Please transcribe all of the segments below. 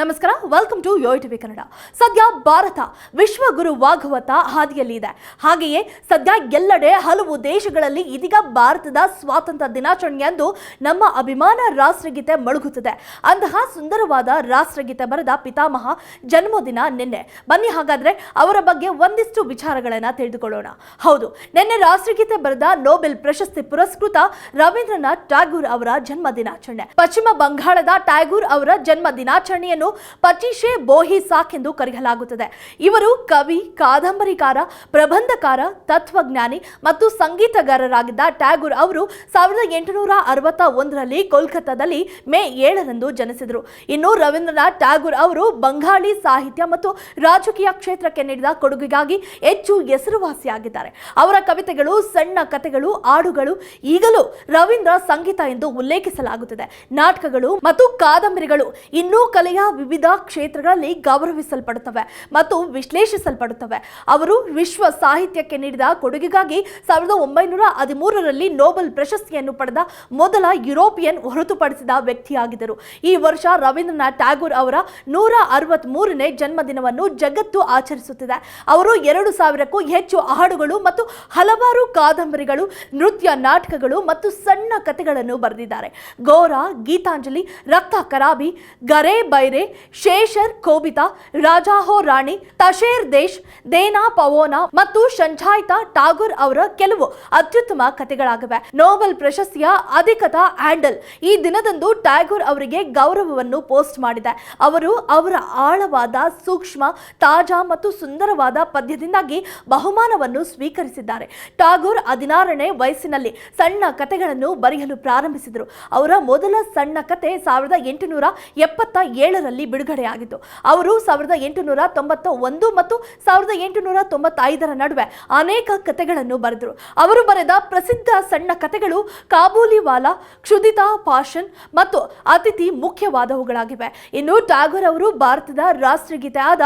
ನಮಸ್ಕಾರ welcome to yo TV Kannada ಸದ್ಯ ಭಾರತ ವಿಶ್ವಗುರುವಾಗುವತ್ತ ಹಾದಿಯಲ್ಲಿ ಇದೆ ಹಾಗೆಯೇ ಸದ್ಯ ಎಲ್ಲೆಡೆ ಹಲವು ದೇಶಗಳಲ್ಲಿ ಇದೀಗ ಭಾರತದ ಸ್ವಾತಂತ್ರ್ಯ ದಿನಾಚರಣೆಯಂದು ನಮ್ಮ ಅಭಿಮಾನ ರಾಷ್ಟ್ರಗೀತೆ ಮಳುಗುತ್ತದೆ. ಅಂತಹ ಸುಂದರವಾದ ರಾಷ್ಟ್ರಗೀತೆ ಬರೆದ ಪಿತಾಮಹ ಜನ್ಮದಿನ ನಿನ್ನೆ. ಬನ್ನಿ ಹಾಗಾದ್ರೆ ಅವರ ಬಗ್ಗೆ ಒಂದಿಷ್ಟು ವಿಚಾರಗಳನ್ನ ತಿಳಿದುಕೊಳ್ಳೋಣ. ಹೌದು, ನಿನ್ನೆ ರಾಷ್ಟ್ರಗೀತೆ ಬರೆದ ನೊಬೆಲ್ ಪ್ರಶಸ್ತಿ ಪುರಸ್ಕೃತ ರವೀಂದ್ರನಾಥ್ ಟ್ಯಾಗೂರ್ ಅವರ ಜನ್ಮ ದಿನಾಚರಣೆ ಪಶ್ಚಿಮ ಬಂಗಾಳದ ಟ್ಯಾಗೂರ್ ಅವರ ಜನ್ಮ ದಿನಾಚರಣೆಯನ್ನು ಪಚಿಶೆ ಬೋಹಿಸಾಕ್ ಎಂದು ಕರೆಯಲಾಗುತ್ತದೆ. ಇವರು ಕವಿ, ಕಾದಂಬರಿಕಾರ, ಪ್ರಬಂಧಕಾರ, ತತ್ವಜ್ಞಾನಿ ಮತ್ತು ಸಂಗೀತಗಾರರಾಗಿದ್ದ ಟ್ಯಾಗೂರ್ ಅವರು ಸಾವಿರದ ಎಂಟುನೂರ ಅರವತ್ತ ಒಂದರಲ್ಲಿ ಕೋಲ್ಕತ್ತಾದಲ್ಲಿ ಮೇ ಏಳರಂದು ಜನಿಸಿದರು. ಇನ್ನು ರವೀಂದ್ರನಾಥ್ ಟ್ಯಾಗೂರ್ ಅವರು ಬಂಗಾಳಿ ಸಾಹಿತ್ಯ ಮತ್ತು ರಾಜಕೀಯ ಕ್ಷೇತ್ರಕ್ಕೆ ನೀಡಿದ ಕೊಡುಗೆಗಾಗಿ ಹೆಚ್ಚು ಹೆಸರುವಾಸಿಯಾಗಿದ್ದಾರೆ. ಅವರ ಕವಿತೆಗಳು, ಸಣ್ಣ ಕಥೆಗಳು ಹಾಡುಗಳು ಈಗಲೂ ರವೀಂದ್ರ ಸಂಗೀತ ಎಂದು ಉಲ್ಲೇಖಿಸಲಾಗುತ್ತದೆ. ನಾಟಕಗಳು ಮತ್ತು ಕಾದಂಬರಿಗಳು ಇನ್ನೂ ಕಲೆಯ ವಿವಿಧ ಕ್ಷೇತ್ರಗಳಲ್ಲಿ ಗೌರವಿಸಲ್ಪಡುತ್ತವೆ ಮತ್ತು ವಿಶ್ಲೇಷಿಸಲ್ಪಡುತ್ತವೆ. ಅವರು ವಿಶ್ವ ಸಾಹಿತ್ಯಕ್ಕೆ ನೀಡಿದ ಕೊಡುಗೆಗಾಗಿ ಸಾವಿರದ ಒಂಬೈನೂರ ಹದಿಮೂರರಲ್ಲಿ ನೋಬೆಲ್ ಪ್ರಶಸ್ತಿಯನ್ನು ಪಡೆದ ಮೊದಲ ಯುರೋಪಿಯನ್ ಹೊರತುಪಡಿಸಿದ ವ್ಯಕ್ತಿಯಾಗಿದ್ದರು. ಈ ವರ್ಷ ರವೀಂದ್ರನಾಥ್ ಟ್ಯಾಗೂರ್ ಅವರ ನೂರ ಅರವತ್ತ್ ಮೂರನೇ ಜನ್ಮದಿನವನ್ನು ಜಗತ್ತು ಆಚರಿಸುತ್ತಿದೆ. ಅವರು ಎರಡು ಸಾವಿರಕ್ಕೂ ಹೆಚ್ಚು ಹಾಡುಗಳು ಮತ್ತು ಹಲವಾರು ಕಾದಂಬರಿಗಳು, ನೃತ್ಯ ನಾಟಕಗಳು ಮತ್ತು ಸಣ್ಣ ಕಥೆಗಳನ್ನು ಬರೆದಿದ್ದಾರೆ. ಗೌರ ಗೀತಾಂಜಲಿ, ರಕ್ತ ಕರಾಬಿ, ಗರೆ ಬೈರೆ ಶೇಷರ್, ಕೋಬಿತಾ, ರಾಜಾಹೋ ರಾಣಿ, ತಶೇರ್ ದೇಶ್, ದೇನಾ ಪವೋನಾ ಮತ್ತು ಶಂಚಾಯ್ತಾ ಟಾಗೂರ್ ಅವರ ಕೆಲವು ಅತ್ಯುತ್ತಮ ಕಥೆಗಳಾಗಿವೆ. ನೋಬೆಲ್ ಪ್ರಶಸ್ತಿಯ ಅಧಿಕತ ಹ್ಯಾಂಡಲ್ ಈ ದಿನದಂದು ಟ್ಯಾಗೂರ್ ಅವರಿಗೆ ಗೌರವವನ್ನು ಪೋಸ್ಟ್ ಮಾಡಿದೆ. ಅವರು ಅವರ ಆಳವಾದ, ಸೂಕ್ಷ್ಮ, ತಾಜಾ ಮತ್ತು ಸುಂದರವಾದ ಪದ್ಯದಿಂದಾಗಿ ಬಹುಮಾನವನ್ನು ಸ್ವೀಕರಿಸಿದ್ದಾರೆ. ಟಾಗೂರ್ ಹದಿನಾರನೇ ವಯಸ್ಸಿನಲ್ಲಿ ಸಣ್ಣ ಕಥೆಗಳನ್ನು ಬರೆಯಲು ಪ್ರಾರಂಭಿಸಿದರು. ಅವರ ಮೊದಲ ಸಣ್ಣ ಕತೆ ಸಾವಿರದ ಎಂಟುನೂರ ಎಪ್ಪತ್ತ ಏಳರಲ್ಲಿ ಬಿಡುಗಡೆಯಾಗಿತ್ತು ಅವರು ಸಾವಿರದ ಎಂಟುನೂರ ತೊಂಬತ್ತ ಒಂದು ಮತ್ತು ಸಾವಿರದ ಎಂಟುನೂರ ತೊಂಬತ್ತೈದರ ನಡುವೆ ಅನೇಕ ಕಥೆಗಳನ್ನು ಬರೆದರು. ಅವರು ಬರೆದ ಪ್ರಸಿದ್ಧ ಸಣ್ಣ ಕಥೆಗಳು ಕಾಬೂಲಿವಾಲಾ, ಕ್ಷುದಿತಾ, ಪಾಷನ್ ಮತ್ತು ಅತಿಥಿ ಮುಖ್ಯವಾದವುಗಳಾಗಿವೆ. ಇನ್ನು ಟ್ಯಾಗೋರ್ ಅವರು ಭಾರತದ ರಾಷ್ಟ್ರಗೀತೆ ಆದ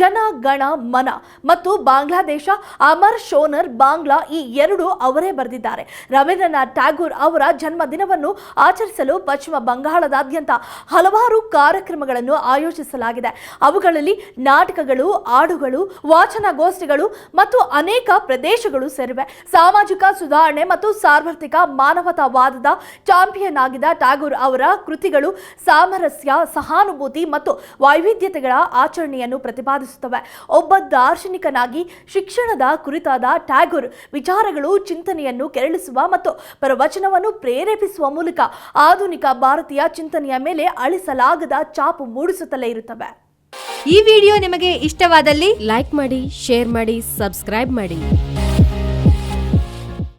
ಜನ, ಗಣ, ಮನ ಮತ್ತು ಬಾಂಗ್ಲಾದೇಶ, ಅಮರ್, ಶೋನರ್, ಬಾಂಗ್ಲಾ ಈ ಎರಡು ಅವರೇ ಬರೆದಿದ್ದಾರೆ. ರವೀಂದ್ರನಾಥ್ ಟ್ಯಾಗೂರ್ ಅವರ ಜನ್ಮದಿನವನ್ನು ಆಚರಿಸಲು ಪಶ್ಚಿಮ ಬಂಗಾಳದಾದ್ಯಂತ ಹಲವಾರು ಕಾರ್ಯಕ್ರಮಗಳನ್ನು ಆಯೋಜಿಸಲಾಗಿದೆ. ಅವುಗಳಲ್ಲಿ ನಾಟಕಗಳು, ಹಾಡುಗಳು, ವಾಚನಗೋಷ್ಠಿಗಳು ಮತ್ತು ಅನೇಕ ಪ್ರದೇಶಗಳು ಸೇರಿವೆ. ಸಾಮಾಜಿಕ ಸುಧಾರಣೆ ಮತ್ತು ಸಾರ್ವತ್ರಿಕ ಮಾನವತಾವಾದದ ಚಾಂಪಿಯನ್ ಆಗಿದ್ದ ಟ್ಯಾಗೂರ್ ಅವರ ಕೃತಿಗಳು ಸಾಮರಸ್ಯ, ಸಹಾನುಭೂತಿ ಮತ್ತು ವೈವಿಧ್ಯತೆಗಳ ಆಚರಣೆಯನ್ನು ಪ್ರತಿಪಾದಿಸುತ್ತವೆ. ಒಬ್ಬ ದಾರ್ಶನಿಕನಾಗಿ ಶಿಕ್ಷಣದ ಕುರಿತಾದ ಟ್ಯಾಗೂರ್ ವಿಚಾರಗಳು, ಚಿಂತನೆಯನ್ನು ಕೆರಳಿಸುವ ಮತ್ತು ಪ್ರವಚನವನ್ನು ಪ್ರೇರೇಪಿಸುವ ಮೂಲಕ ಆಧುನಿಕ ಭಾರತೀಯ ಚಿಂತನೆಯ ಮೇಲೆ ಅಳಿಸಲಾಗದ ಚಾಪು ಮೂಡಿಸುತ್ತಲೇ ಇರುತ್ತವೆ. ಈ ವಿಡಿಯೋ ನಿಮಗೆ ಇಷ್ಟವಾದಲ್ಲಿ ಲೈಕ್ ಮಾಡಿ ಶೇರ್ ಮಾಡಿ ಸಬ್ಸ್ಕ್ರೈಬ್ ಮಾಡಿ.